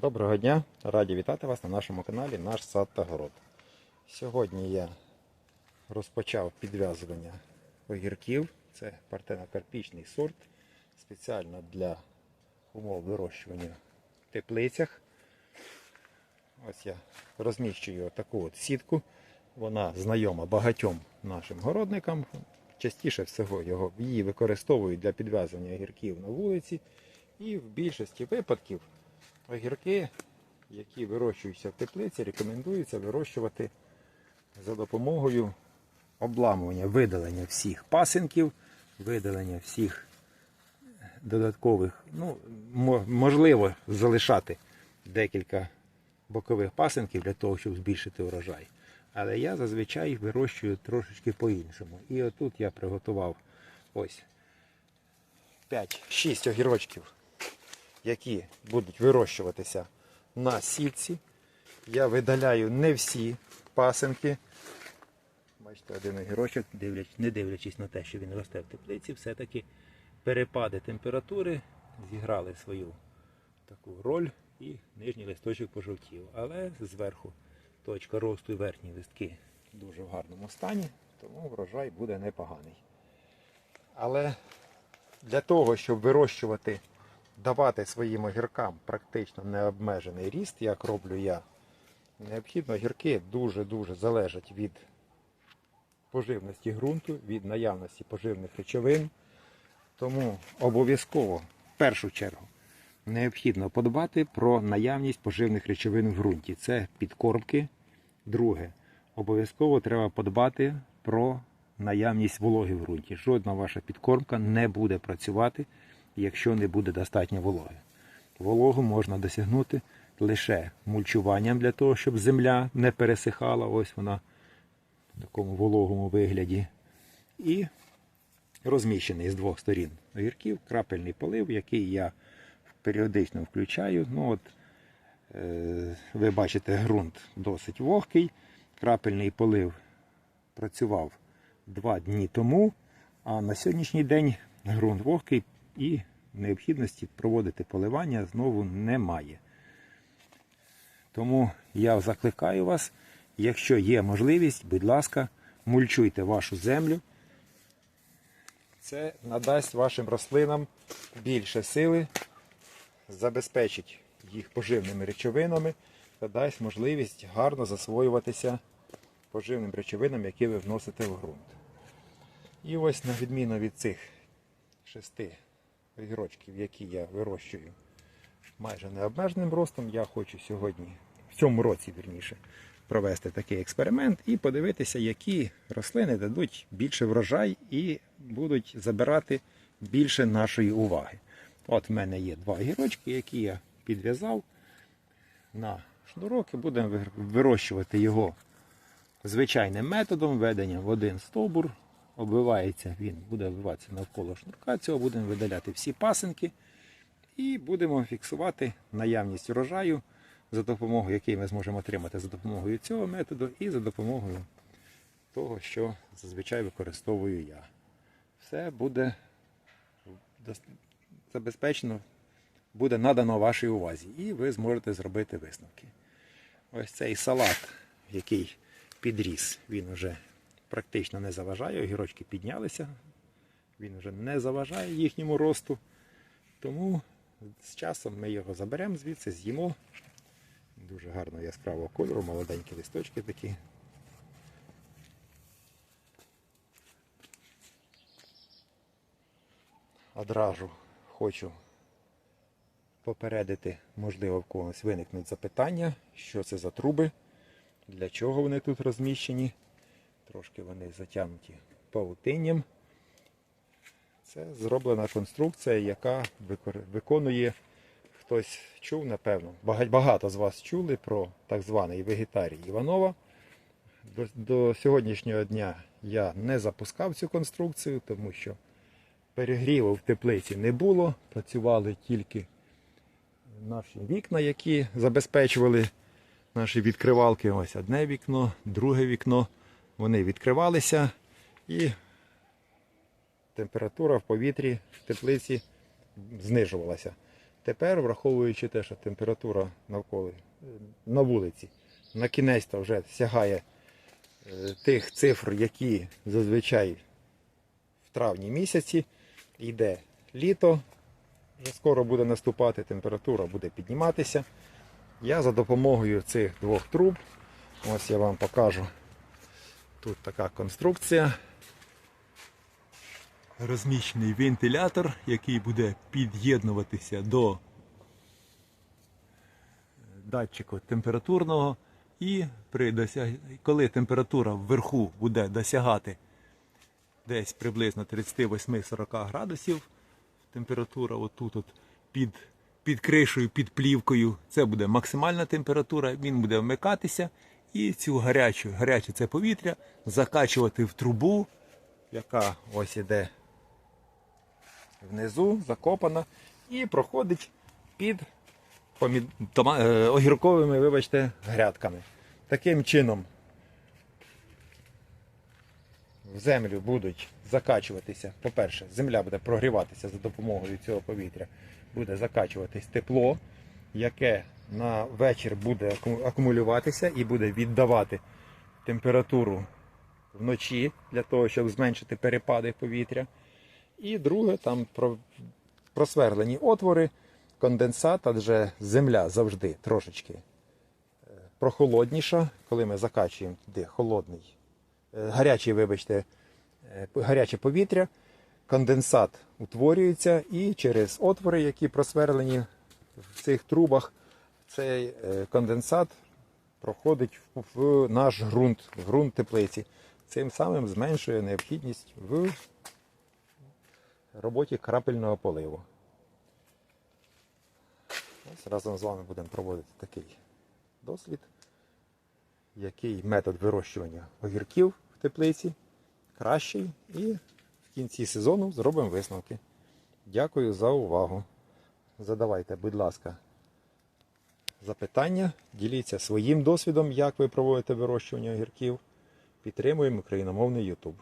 Доброго дня! Раді вітати вас на нашому каналі Наш сад та город. Сьогодні я розпочав підв'язування огірків. Це партенокарпічний сорт спеціально для умов вирощування в теплицях. Ось я розміщую таку от сітку. Вона знайома багатьом нашим городникам. Частіше всього його її використовують для підв'язування огірків на вулиці. І в більшості випадків огірки, які вирощуються в теплиці, рекомендується вирощувати за допомогою обламування, видалення всіх пасинків, видалення всіх додаткових, ну, можливо, залишати декілька бокових пасинків для того, щоб збільшити урожай. Але я зазвичай вирощую трошечки по-іншому. І отут я приготував ось 5-6 огірочків, які будуть вирощуватися на сітці. Я видаляю не всі пасинки. Бачите, один огірочок, не дивлячись на те, що він росте в теплиці, все-таки перепади температури зіграли свою таку роль і нижній листочок пожовтів. Але зверху точка росту і верхні листки дуже в гарному стані, тому врожай буде непоганий. Але для того, щоб вирощувати, давати своїм огіркам практично необмежений ріст, як роблю я, необхідно огірки дуже-дуже залежать від поживності ґрунту, від наявності поживних речовин. Тому обов'язково, в першу чергу, необхідно подбати про наявність поживних речовин в ґрунті. Це підкормки. Друге, обов'язково треба подбати про наявність вологи в ґрунті. Жодна ваша підкормка не буде працювати, якщо не буде достатньо вологи. Вологу можна досягнути лише мульчуванням для того, щоб земля не пересихала. Ось вона в такому вологому вигляді. І розміщений з двох сторін огірків, крапельний полив, який я періодично включаю. Ну от, е, ви бачите, ґрунт досить вогкий. Крапельний полив працював два дні тому, а на сьогоднішній день ґрунт вогкий і необхідності проводити поливання знову немає. Тому я закликаю вас, якщо є можливість, будь ласка, мульчуйте вашу землю. Це надасть вашим рослинам більше сили, забезпечить їх поживними речовинами та дасть можливість гарно засвоюватися поживним речовинам, які ви вносите в ґрунт. І ось на відміну від цих шести огірочків, які я вирощую майже необмеженим ростом, я хочу сьогодні, в цьому році вірніше, провести такий експеримент і подивитися, які рослини дадуть більше врожай і будуть забирати більше нашої уваги. От в мене є два огірочки, які я підв'язав на шнурок і будемо вирощувати його звичайним методом введення в один стовбур. Обвивається він, буде обвиватися навколо шнурка. Цього будемо видаляти всі пасинки і будемо фіксувати наявність урожаю за допомогою, який ми зможемо отримати за допомогою цього методу і за допомогою того, що зазвичай використовую я. Все буде забезпечено, буде надано вашій увазі, і ви зможете зробити висновки. Ось цей салат, який підріс, він вже практично не заважає. Огірочки піднялися, він вже не заважає їхньому росту. Тому з часом ми його заберемо звідси, з'їмо. Дуже гарно яскравого кольору, молоденькі листочки такі. Одразу хочу попередити, можливо, в когось виникнуть запитання, що це за труби, для чого вони тут розміщені. Трошки вони затягнуті павутинням. Це зроблена конструкція, яка виконує, хтось чув, напевно, багато з вас чули про так званий вегетарій Іванова. До, до сьогоднішнього дня я не запускав цю конструкцію, тому що перегріву в теплиці не було. Працювали тільки наші вікна, які забезпечували наші відкривалки. Ось одне вікно, друге вікно. Вони відкривалися і температура в повітрі в теплиці знижувалася. Тепер, враховуючи те, що температура навколо е, на вулиці на кінець вже сягає е, тих цифр, які зазвичай в травні місяці йде літо, вже скоро буде наступати, температура буде підніматися. Я за допомогою цих двох труб, ось я вам покажу. Тут така конструкція. Розміщений вентилятор, який буде під'єднуватися до датчику температурного. І при досяг... коли температура вверху буде досягати десь приблизно 38-40 градусів, температура отут от під, під кришею, під плівкою, це буде максимальна температура, він буде вмикатися і цю гарячу, гаряче це повітря закачувати в трубу, яка ось іде внизу, закопана, і проходить під помід... тома... е, огірковими, вибачте, грядками. Таким чином в землю будуть закачуватися. По-перше, земля буде прогріватися за допомогою цього повітря, буде закачуватись тепло, яке на вечір буде акумулюватися і буде віддавати температуру вночі для того, щоб зменшити перепади повітря. І друге, там просверлені отвори, конденсат, адже земля завжди трошечки е, прохолодніша, коли ми закачуємо туди холодний, е, гарячий, вибачте, е, гаряче повітря, конденсат утворюється і через отвори, які просверлені в цих трубах, цей е, конденсат проходить в, наш ґрунт, ґрунт теплиці. Цим самим зменшує необхідність в роботі крапельного поливу. Ось разом з вами будемо проводити такий дослід, який метод вирощування огірків в теплиці кращий. І в кінці сезону зробимо висновки. Дякую за увагу. Задавайте, будь ласка, запитання, діліться своїм досвідом, як ви проводите вирощування огірків. Підтримуємо україномовний YouTube.